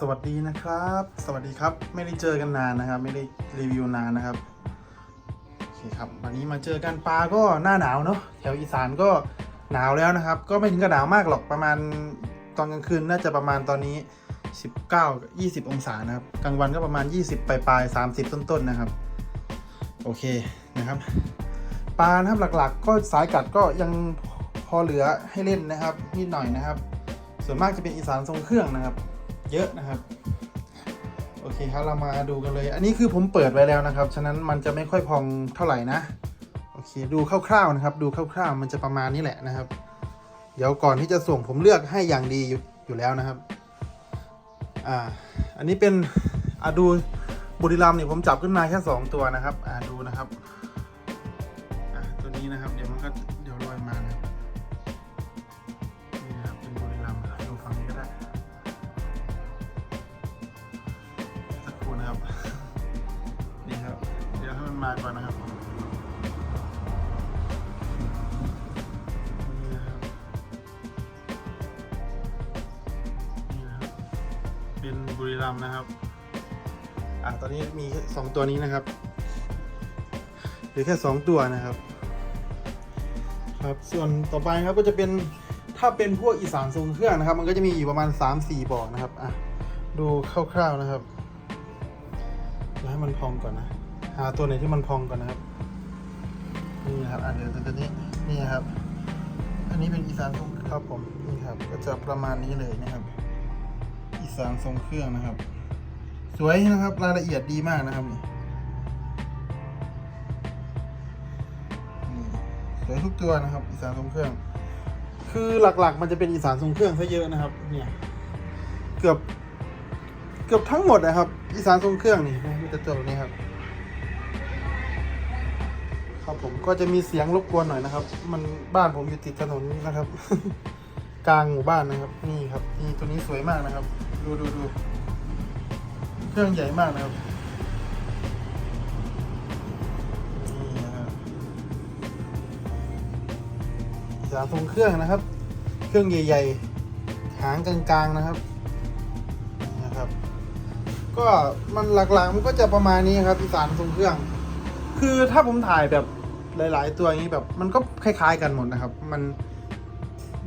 สวัสดีนะครับ สวัสดีครับ ไม่ได้เจอกันนานนะครับ ไม่ได้รีวิวนานนะครับโอเคครับ วันนี้มาเจอกันปลาก็หน้าหนาวเนาะแถวอีสานก็หนาวแล้วนะครับ ก็ไม่ถึงกับหนาวมากหรอกประมาณตอนกลางคืนน่าจะประมาณตอนนี้ 19 20 องศานะครับกลางวันก็ประมาณ 20 ปลายปลาย30 ต้นๆนะครับ โอเคนะครับปลานะครับหลักๆ ก็สายกัดก็ยังพอเหลือให้เล่นนะครับนิดหน่อยนะครับ ส่วนมากจะเป็นอีสานทรงเครื่องนะครับ เยอะนะครับ โอเคครับเรามาดูกันเลย อันนี้คือผมเปิดไว้แล้วนะครับ ฉะนั้นมันจะไม่ค่อยพองเท่าไหร่นะ โอเค ดูคร่าวๆนะครับ ดูคร่าวๆ มันจะประมาณนี้แหละนะครับ เดี๋ยวก่อนที่จะส่งผมเลือกให้อย่างดีอยู่อยู่แล้วนะครับ อ่า อันนี้เป็นอะดูบุรีรัมย์เนี่ยผมจับขึ้นมาแค่สองตัวนะครับ อ่าดูนะครับ อ่าตัวนี้นะครับ เดี๋ยวมันก็ เดี๋ยวให้มันมาก่อนนะครับนี่นะครับนี่นะครับ เป็นบุรีรัมย์นะครับ อะตอนนี้มีสองตัวนี้นะครับเหลือแค่สองตัวนะครับ ครับส่วนต่อไปครับก็จะเป็นถ้าเป็นพวกอีสานทรงเครื่องนะครับ มันก็จะมีอยู่ประมาณ 3-4บ่อนะครับอะดูคร่าวๆนะครับเดี๋ยวให้มันพองก่อนนะ หาตัวไหนที่มันพองก่อนนะครับ นี่นะครับอะเดี๋ยวตัวนี้นี่ครับ อันนี้เป็นอีสานทรงครับผมนี่ครับ ก็จะประมาณนี้เลยนะครับ อีสานทรงเครื่องนะครับ สวยนะครับรายละเอียดดีมากนะครับนี่สวยทุกตัวนะครับ อีสานทรงเครื่อง คือหลักๆ มันจะเป็นอีสานทรงเครื่องซะเยอะนะครับ เนี่ย เกือบ เกือบทั้งหมดนะครับ อีสานทรงเครื่องนี่มีแต่ตัวแบบนี้ครับ ครับผมก็จะมีเสียงรบกวนหน่อยนะครับ มันบ้านผมอยู่ติดถนนนะครับ กลางหมู่บ้านนะครับ นี่ครับนี่ตัวนี้สวยมากนะครับ ดูดูดูเครื่องใหญ่มากนะครับนี่นะครับสาทรงเครื่องนะครับ เครื่องใหญ่ ๆ หางกลางๆนะครับนะครับ ก็มันหลักๆมันก็จะประมาณนี้ครับอีสานทรงเครื่องคือถ้าผมถ่ายแบบ หลาย ๆ ตัวอย่างนี้แบบมันก็คล้าย ๆ กันหมดนะครับ มัน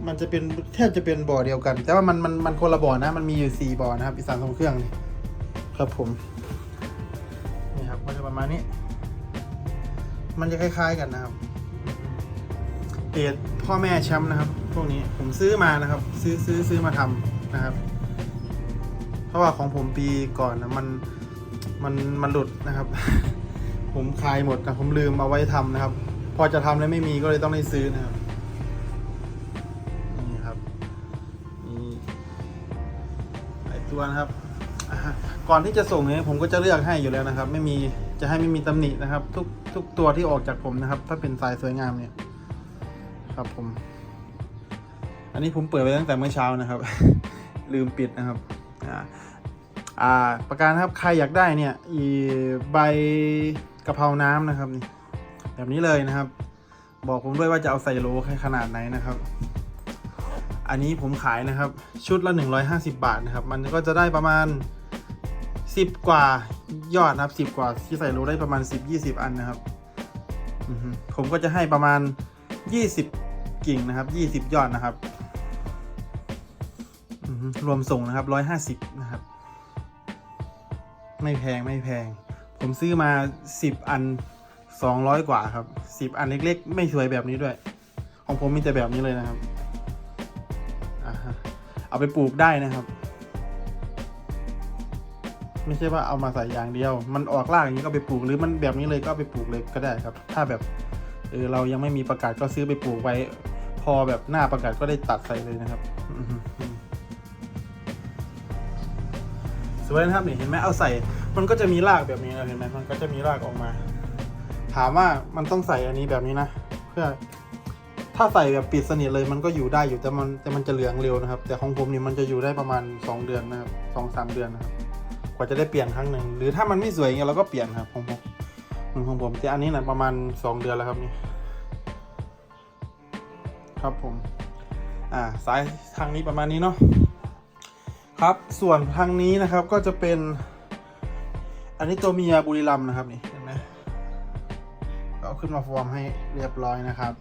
มันจะเป็นแทบจะเป็นบ่อเดียวกัน แต่ว่ามันมันมันคนละบ่อนะ มันมีอยู่สี่บ่อนะครับอีสานทรงเครื่องนี่ครับผมนี่ครับก็จะประมาณนี้ มันจะคล้ายๆกันนะครับเพจพ่อแม่แชมป์นะครับ พวกนี้ผมซื้อมานะครับ ซื้อซื้อซื้อมาทำนะครับ เพราะว่าของผมปีก่อนนะมันมันมันหลุดนะครับ ผมคลายหมดนะผมลืมเอาไว้ทำนะครับ พอจะทำแล้วไม่มีก็เลยต้องได้ซื้อนะครับ นี่ครับนี่หลายตัวนะครับ ก่อนที่จะส่งเนี่ยผมก็จะเลือกให้อยู่แล้วนะครับ ไม่มีจะให้ไม่มีตำหนินะครับ ทุกทุกตัวที่ออกจากผมนะครับ ถ้าเป็นสายสวยงามเนี่ย ครับผม อันนี้ผมเปิดไว้ตั้งแต่เมื่อเช้านะครับ ลืมปิดนะครับอ่าอ่าประการนะครับใครอยากได้เนี่ย อีใบ กะเพราน้ำนะครับนี่แบบนี้เลยนะครับ บอกผมด้วยว่าจะเอาใส่โลขนาดไหนนะครับ อันนี้ผมขายนะครับ ชุดละ 150 บาทนะครับ มันก็จะได้ประมาณ 10 กว่ายอดนะครับ10 กว่าที่ใส่โลได้ประมาณ 10-20 อันนะครับผมก็จะให้ประมาณ 20 กิ่งนะครับ 20 ยอดนะครับรวมส่งนะครับ 150 นะครับ ไม่แพงไม่แพง ผมซื้อมา 10 อัน 200 กว่าครับ 10 อันเล็กๆ ไม่สวยแบบนี้ด้วย ของผมมีแต่แบบนี้เลยนะครับเอาไปปลูกได้นะครับ ไม่ใช่ว่าเอามาใส่อย่างเดียว มันออกรากอย่างนี้ก็ไปปลูกหรือมันแบบนี้เลยก็ไปปลูกเลยก็ได้ครับ ถ้าแบบเออเรายังไม่มีประกาศก็ซื้อไปปลูกไว้ พอแบบหน้าประกาศก็ได้ตัดใส่เลยนะครับสวยนะครับนี่เห็นไหมเอาใส่ มันก็จะมีรากแบบนี้นะเห็นไหมมันก็จะมีรากออกมา ถามว่ามันต้องใส่อันนี้แบบนี้นะ เพื่อ ถ้าใส่แบบปิดสนิทเลยมันก็อยู่ได้อยู่แต่มันแต่มันจะเหลืองเร็วนะครับ แต่ของผมนี่มันจะอยู่ได้ประมาณ 2 เดือนนะครับสองสามเดือนนะครับ กว่าจะได้เปลี่ยนครั้งหนึ่งหรือถ้ามันไม่สวยอย่างเงี้ยเราก็เปลี่ยนครับของผมของผมแต่อันนี้นะประมาณ 2 เดือนแล้วครับนี่ครับผม อ่าสายทางนี้ประมาณนี้เนาะ ครับ ส่วนทางนี้นะครับก็จะเป็น อันนี้ตัวเมียบุรีรัมนะครับนี่เห็นไหมเอาขึ้นมาฟอร์มให้เรียบร้อยนะครับ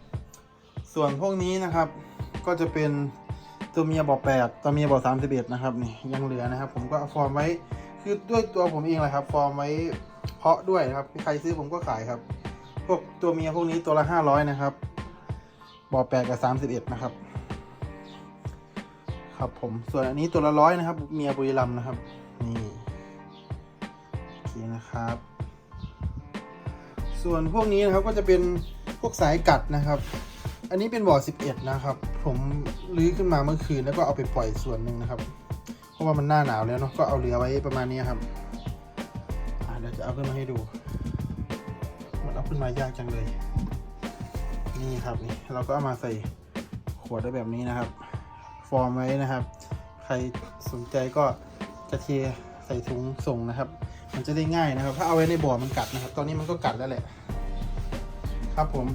ส่วนพวกนี้นะครับก็จะเป็นตัวเมียบ่อแปดตัวเมียบ่อสามสิบเอ็ดนะครับนี่ยังเหลือนะครับ ผมก็ฟอร์มไว้คือด้วยตัวผมเองแหละครับ ฟอร์มไว้เพาะด้วยนะครับใครซื้อผมก็ขายครับ พวกตัวเมียพวกนี้ตัวละห้าร้อยนะครับบ่อแปดกับสามสิบเอ็ดนะครับ ครับผมส่วนอันนี้ตัวละร้อยนะครับ เมียบุรีรัมนะครับ นี่โอเคนะครับ ส่วนพวกนี้นะครับก็จะเป็นพวกสายกัดนะครับ อันนี้เป็นบ่อ 11 นะครับ ผมลื้อขึ้นมาเมื่อคืนแล้วก็เอาไปปล่อยส่วนหนึ่งนะครับ เพราะว่ามันหน้าหนาวแล้วเนาะก็เอาเหลือไว้ประมาณนี้ครับเดี๋ยวจะเอาขึ้นมาให้ดู มันเอาขึ้นมายากจังเลย นี่ครับนี่เราก็เอามาใส่ขวดได้แบบนี้นะครับ ฟอร์มไว้นะครับ ใครสนใจก็จะเทใส่ถุงส่งนะครับ มันจะได้ง่ายนะครับ ถ้าเอาไว้ในบ่อมันกัดนะครับ ตอนนี้มันก็กัดแล้วแหละ ครับผม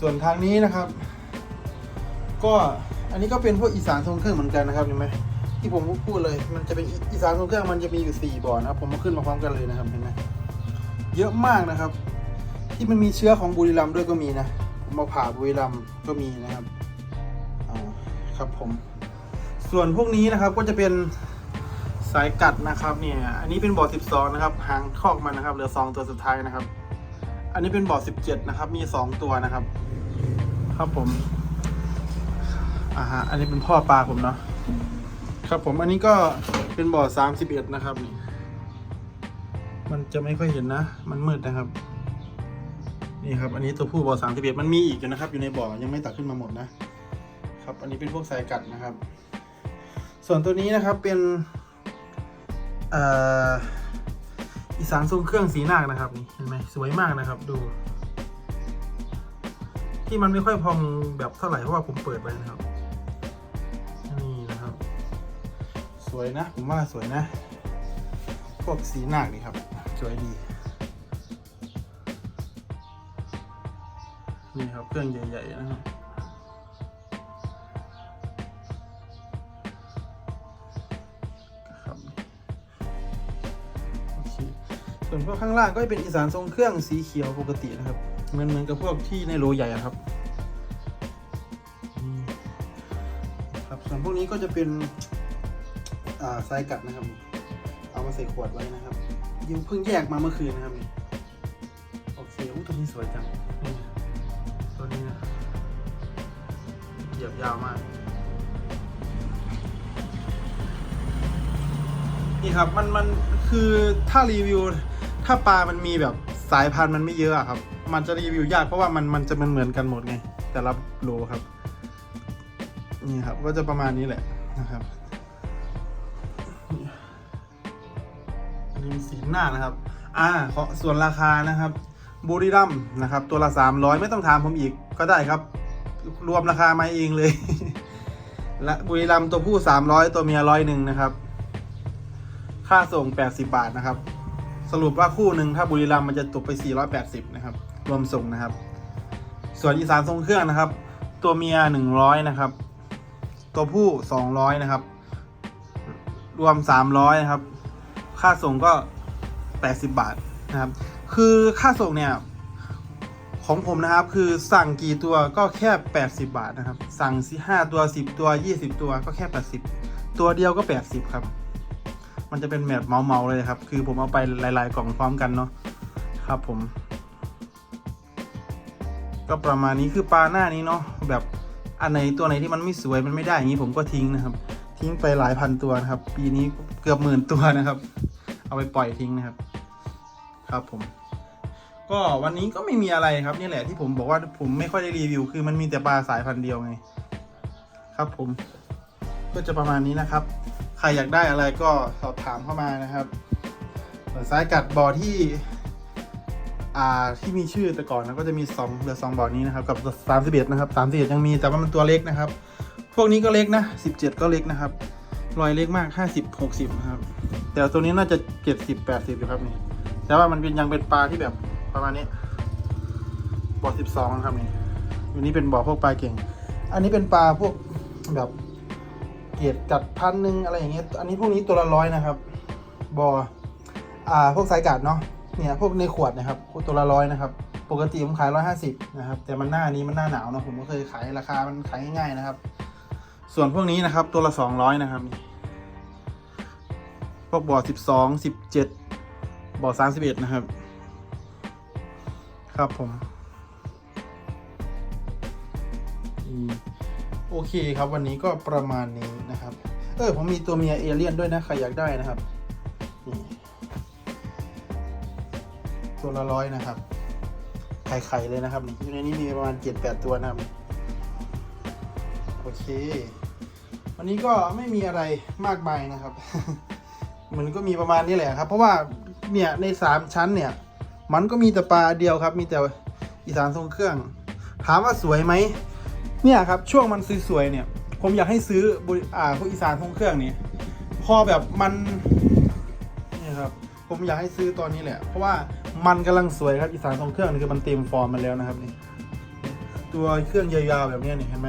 ส่วนทางนี้นะครับ ก็อันนี้ก็เป็นพวกอีสานทรงเครื่องเหมือนกันนะครับเห็นไหมที่ผมพูดเลย มันจะเป็นอีสานทรงเครื่องมันจะมีอยู่สี่บ่อนะครับ ผมมาขึ้นมาพร้อมกันเลยนะครับเห็นไหมเยอะมากนะครับ ที่มันมีเชื้อของบุรีรัมด้วยก็มีนะผมมาผ่าบุรีรัมก็มีนะครับอ่าครับผม ส่วนพวกนี้นะครับก็จะเป็น สายกัดนะครับเนี่ยอันนี้เป็นบ่อ12 นะครับหางคอกมันนะครับเหลือ 2 ตัวสุดท้ายนะครับ อันนี้เป็นบ่อ17 นะครับ มี 2 ตัวนะครับ ครับผมอ่าฮะอันนี้เป็นพ่อปลาผมเนาะครับผมอันนี้ก็เป็นบ่อ31 นะครับนี่มันจะไม่ค่อยเห็นนะ มันมืดนะครับ นี่ครับ อันนี้ตัวผู้บ่อ31มันมีอีกอยู่นะครับ อยู่ในบ่อยังไม่ตักขึ้นมาหมดนะครับ อันนี้เป็นพวกสายกัดนะครับ ส่วนตัวนี้นะครับเป็น เอ่ออีสานทรงเครื่องสีนาคนะครับนี่เห็นไหมสวยมากนะครับดู ที่มันไม่ค่อยพองแบบเท่าไหร่เพราะว่าผมเปิดไปนะครับนี่นะครับ สวยนะ ผมว่าสวยนะ พวกสีนาคนี่ครับ สวยดีนี่ครับเครื่องใหญ่ๆนะครับครับ วนพวกข้างล่างก็จะเป็นอีสานทรงเครื่องสีเขียวปกตินะครับเหมือนเหมือนกับพวกที่ในโลใหญ่ครับครับส่วนพวกนี้ก็จะเป็นอ่าทรายกัดนะครับ เอามาใส่ขวดไว้นะครับยิงเพิ่งแยกมาเมื่อคืนนะครับโอเคอู้ตัวนี้สวยจังตัวนี้นะเหยียบยาวมากนี่ครับมันมันคือถ้ารีวิว ถ้าปลามันมีแบบสายพันธุ์มันไม่เยอะอะครับ มันจะรีวิวยากเพราะว่ามันมันจะมันเหมือนกันหมดไง แต่ละโลครับ นี่ครับ ก็จะประมาณนี้แหละนะครับอันนี้สีหน้านะครับ อ่าขอส่วนราคานะครับบุรีรัมนะครับ ตัวละ300ไม่ต้องถามผมอีกก็ได้ครับ รวมราคามาเองเลยและบุรีรัมตัวผู้300ตัวเมียร้อยหนึ่งนะครับ ค่าส่ง80บาทนะครับ สรุปว่าคู่หนึ่งถ้าบุรีรัมย์มันจะตกไป 480 นะครับ รวมส่งนะครับ ส่วนอีสานทรงเครื่องนะครับ ตัวเมีย 100 นะครับ ตัวผู้ 200 นะครับ รวม 300 นะครับ ค่าส่งก็ 80 บาทนะครับ คือค่าส่งเนี่ยของผมนะครับคือสั่งกี่ตัวก็แค่ 80 บาทนะครับ สั่ง 5 ตัว 10 ตัว 20 ตัวก็แค่ 80 ตัวเดียวก็ 80 ครับ มันจะเป็นแบบเมาๆเลยครับ คือผมเอาไปหลาย ๆ กล่องพร้อมกันเนาะครับผม ก็ประมาณนี้คือปลาหน้านี้เนาะแบบอันไหนตัวไหนที่มันไม่สวยมันไม่ได้อย่างนี้ผมก็ทิ้งนะครับ ทิ้งไปหลายพันตัวนะครับ ปีนี้เกือบหมื่นตัวนะครับ เอาไปปล่อยทิ้งนะครับ ครับผม ก็วันนี้ก็ไม่มีอะไรครับนี่แหละที่ผมบอกว่าผมไม่ค่อยได้รีวิว คือมันมีแต่ปลาสายพันธุ์เดียวไง ครับผมก็จะประมาณนี้นะครับ ใครอยากได้อะไรก็สอบถามเข้ามานะครับส่วนซ้ายกัดบอที่อ่าที่มีชื่อแต่ก่อนนะก็จะมีสองเหลือสองบ่อนี้นะครับกับสามสิบเอ็ดนะครับสามสิบเอ็ดยังมีแต่ว่ามันตัวเล็กนะครับ พวกนี้ก็เล็กนะสิบเจ็ดก็เล็กนะครับรอยเล็กมากห้าสิบหกสิบนะครับ แต่ตัวนี้น่าจะเจ็ดสิบแปดสิบอยู่ครับนี่ แต่ว่ามันเป็นยังเป็นปลาที่แบบประมาณนี้ บ่อสิบสองนะครับนี่อยู่นี่เป็นบ่อพวกปลาเก่ง อันนี้เป็นปลาพวกแบบ เกตจัดพันหนึ่งอะไรอย่างเงี้ย อันนี้พวกนี้ตัวละร้อยนะครับ บออ่า พวกสายกัดเนาะ เนี่ย พวกในขวดนะครับพวกตัวละร้อยนะครับ ปกติผมขายร้อยห้าสิบนะครับ แต่มันหน้านี้มันหน้าหนาวนะผมก็เคยขายราคา มันขายง่ายๆนะครับ ส่วนพวกนี้นะครับ ตัวละสองร้อยนะครับ พวกบ่อสิบสองสิบเจ็ดบ่อสามสิบเอ็ดนะครับ ครับผม อืม โอเคครับวันนี้ก็ประมาณนี้นะครับ เออผมมีตัวเมียเอเลี่ยนด้วยนะใครอยากได้นะครับ ตัวละร้อยนะครับ ไข่ไข่เลยนะครับอยู่ในนี้มีประมาณเจ็ดแปดตัวนะครับ โอเค วันนี้ก็ไม่มีอะไรมากมายนะครับ มันก็มีประมาณนี้แหละครับ เพราะว่าเนี่ยในสามชั้นเนี่ย มันก็มีแต่ปลาเดียวครับ มีแต่อีสานทรงเครื่อง ถามว่าสวยไหม เนี่ยครับช่วงมันสวยๆเนี่ย ผมอยากให้ซื้อบริอ่าพวกอีสานทงเครื่องนี่พอแบบมันเนี่ยครับผมอยากให้ซื้อตอนนี้แหละ เพราะว่ามันกำลังสวยครับอีสานทรงเครื่องนี่คือมันเต็มฟอร์มมาแล้วนะครับนี่ตัวเครื่องยาวๆแบบนี้นี่เห็นไหม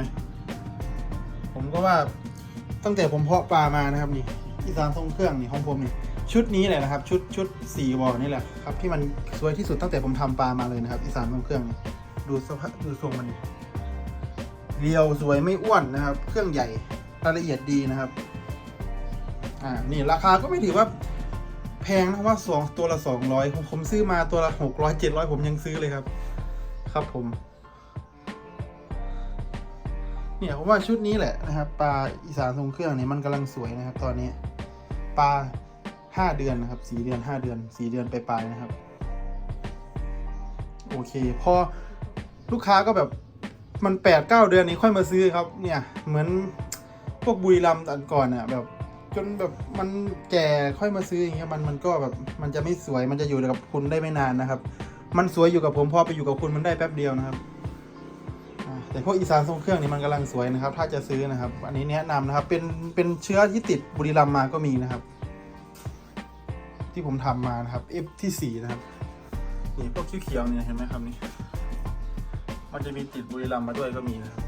ผมก็ว่าตั้งแต่ผมเพาะปลามานะครับนี่อีสานทรงเครื่องนี่ของผมนี่ชุดนี้แหละนะครับ ชุดชุดสี่วอลนี่แหละครับที่มันสวยที่สุดตั้งแต่ผมทำปลามาเลยนะครับ อีสานทรงเครื่องนี่ดูสภาพดูทรงมันนี่ เรียวสวยไม่อ้วนนะครับ เครื่องใหญ่รายละเอียดดีนะครับ อ่า นี่ราคาก็ไม่ถือว่าแพงนะว่าสองตัวละสองร้อยผมซื้อมาตัวละหกร้อยเจ็ดร้อยผมยังซื้อเลยครับ ครับผม เนี่ยผมว่าชุดนี้แหละนะครับปลาอีสานทรงเครื่องเนี่ยมันกำลังสวยนะครับ ตอนนี้ปลาห้าเดือนนะครับสี่เดือนห้าเดือนสี่เดือนไปปลายๆนะครับ โอเค พอลูกค้าก็แบบ มันแปดเก้าเดือนนี้ค่อยมาซื้อครับ เนี่ยเหมือนพวกบุรีรัมย์อันก่อนอะแบบ จนแบบมันแก่ค่อยมาซื้ออย่างเงี้ยมันมันก็แบบมันจะไม่สวยมันจะอยู่กับคุณได้ไม่นานนะครับ มันสวยอยู่กับผมพอไปอยู่กับคุณมันได้แป๊บเดียวนะครับแต่พวกอีสานทรงเครื่องนี่มันกำลังสวยนะครับ ถ้าจะซื้อนะครับ อันนี้แนะนำนะครับ เป็นเป็นเชื้อที่ติดบุรีรัมมาก็มีนะครับ ที่ผมทำมานะครับ F ที่สี่นะครับนี่พวกเขียวๆเนี่ยเห็นไหมครับนี่ มันจะมีติดบุรีรัมย์มาด้วยก็มีนะครับ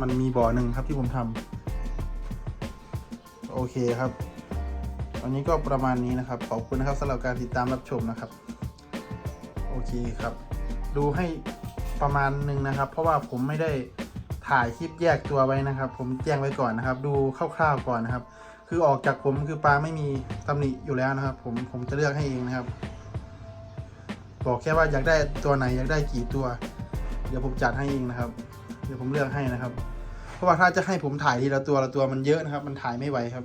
มันมีบ่อหนึ่งครับที่ผมทำโอเคครับวันนี้ก็ประมาณนี้นะครับ ขอบคุณนะครับสำหรับการติดตามรับชมนะครับ โอเคครับ ดูให้ประมาณหนึ่งนะครับ เพราะว่าผมไม่ได้ถ่ายคลิปแยกตัวไว้นะครับ ผมแจ้งไว้ก่อนนะครับ ดูคร่าวๆก่อนนะครับ คือออกจากผมคือปลาไม่มีตำหนิอยู่แล้วนะครับ ผมผมจะเลือกให้เองนะครับ บอกแค่ว่าอยากได้ตัวไหนอยากได้กี่ตัว เดี๋ยวผมจัดให้เองนะครับ เดี๋ยวผมเลือกให้นะครับ เพราะว่าถ้าจะให้ผมถ่ายทีละตัวละตัวมันเยอะนะครับ มันถ่ายไม่ไหวครับ